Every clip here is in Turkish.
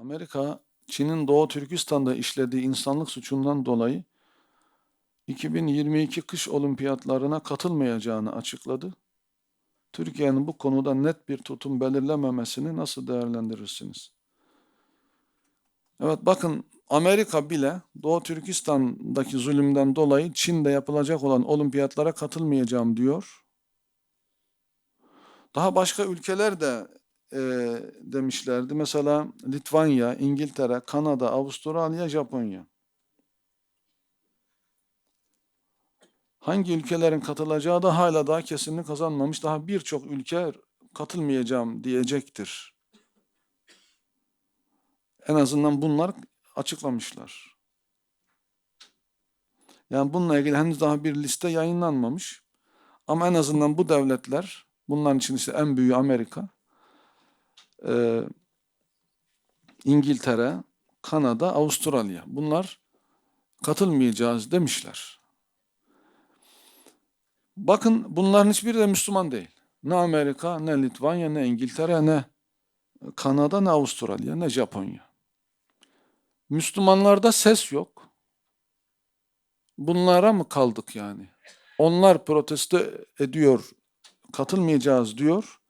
Amerika, Çin'in Doğu Türkistan'da işlediği insanlık suçundan dolayı 2022 kış olimpiyatlarına katılmayacağını açıkladı. Türkiye'nin bu konuda net bir tutum belirlememesini nasıl değerlendirirsiniz? Evet bakın Amerika bile Doğu Türkistan'daki zulümden dolayı Çin'de yapılacak olan olimpiyatlara katılmayacağım diyor. Daha başka ülkeler de e, demişlerdi. Mesela Litvanya, İngiltere, Kanada, Avustralya, Japonya. Hangi ülkelerin katılacağı da hala daha kesinlik kazanmamış. Daha birçok ülke katılmayacağım diyecektir. En azından bunlar açıklamışlar. Yani bununla ilgili henüz daha bir liste yayınlanmamış. Ama en azından bu devletler, bunların için işte en büyüğü Amerika, e, İngiltere, Kanada, Avustralya. Bunlar katılmayacağız demişler. Bakın bunların hiçbiri de Müslüman değil. Ne Amerika, ne Litvanya, ne İngiltere, ne Kanada, ne Avustralya, ne Japonya. Müslümanlarda ses yok. Bunlara mı kaldık yani? Onlar protesto ediyor, katılmayacağız diyor.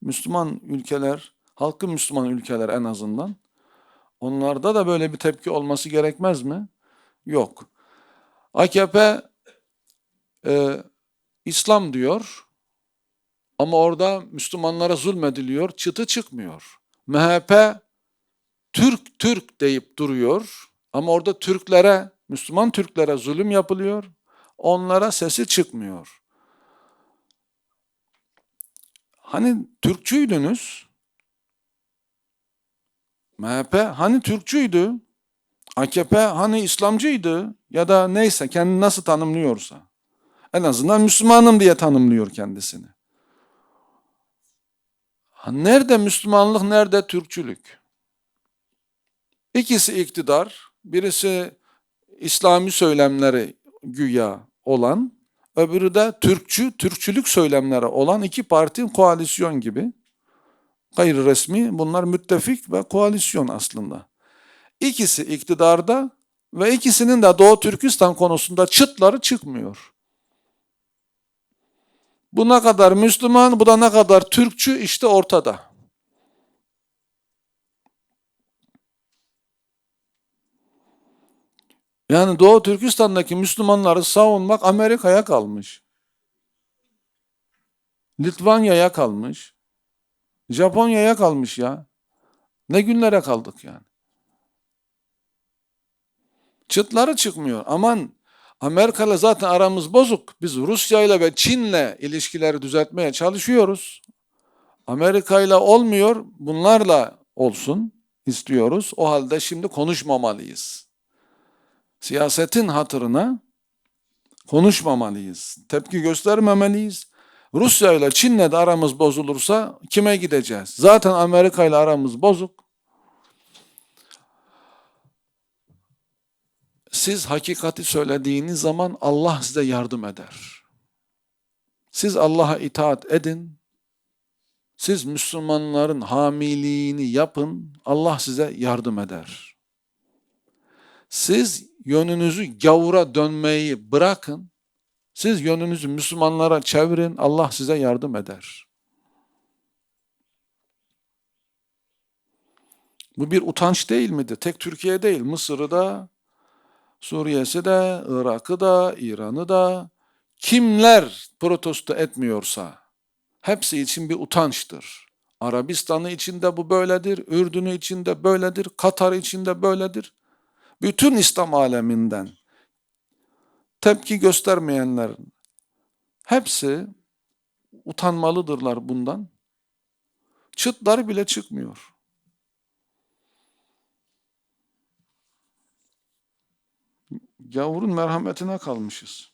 Müslüman ülkeler, halkı Müslüman ülkeler en azından. Onlarda da böyle bir tepki olması gerekmez mi? Yok. AKP e, İslam diyor ama orada Müslümanlara zulmediliyor, çıtı çıkmıyor. MHP Türk Türk deyip duruyor ama orada Türklere, Müslüman Türklere zulüm yapılıyor. Onlara sesi çıkmıyor. Hani Türkçüydünüz? MHP hani Türkçüydü? AKP hani İslamcıydı? Ya da neyse kendini nasıl tanımlıyorsa. En azından Müslümanım diye tanımlıyor kendisini. Nerede Müslümanlık, nerede Türkçülük? İkisi iktidar, birisi İslami söylemleri güya olan, öbürü de Türkçü, Türkçülük söylemleri olan iki parti koalisyon gibi. Gayri resmi, bunlar müttefik ve koalisyon aslında. İkisi iktidarda ve ikisinin de Doğu Türkistan konusunda çıtları çıkmıyor. Bu ne kadar Müslüman, bu da ne kadar Türkçü işte ortada. Yani Doğu Türkistan'daki Müslümanları savunmak Amerika'ya kalmış. Litvanya'ya kalmış. Japonya'ya kalmış ya. Ne günlere kaldık yani. Çıtları çıkmıyor. Aman Amerika'yla zaten aramız bozuk. Biz Rusya'yla ve Çin'le ilişkileri düzeltmeye çalışıyoruz. Amerika'yla olmuyor. Bunlarla olsun istiyoruz. O halde şimdi konuşmamalıyız. Siyasetin hatırına konuşmamalıyız. Tepki göstermemeliyiz. Rusya ile Çin'le de aramız bozulursa kime gideceğiz? Zaten Amerika ile aramız bozuk. Siz hakikati söylediğiniz zaman Allah size yardım eder. Siz Allah'a itaat edin. Siz Müslümanların hamiliğini yapın. Allah size yardım eder. Siz yönünüzü gavura dönmeyi bırakın. Siz yönünüzü Müslümanlara çevirin. Allah size yardım eder. Bu bir utanç değil miydi? Tek Türkiye değil. Mısır'ı da, Suriye'si de, Irak'ı da, İran'ı da kimler protesto etmiyorsa hepsi için bir utançtır. Arabistan'ı içinde bu böyledir, Ürdün'ü içinde böyledir, Katar içinde böyledir. Bütün İslam aleminden tepki göstermeyenler hepsi utanmalıdırlar bundan. Çıtları bile çıkmıyor. Gavurun merhametine kalmışız.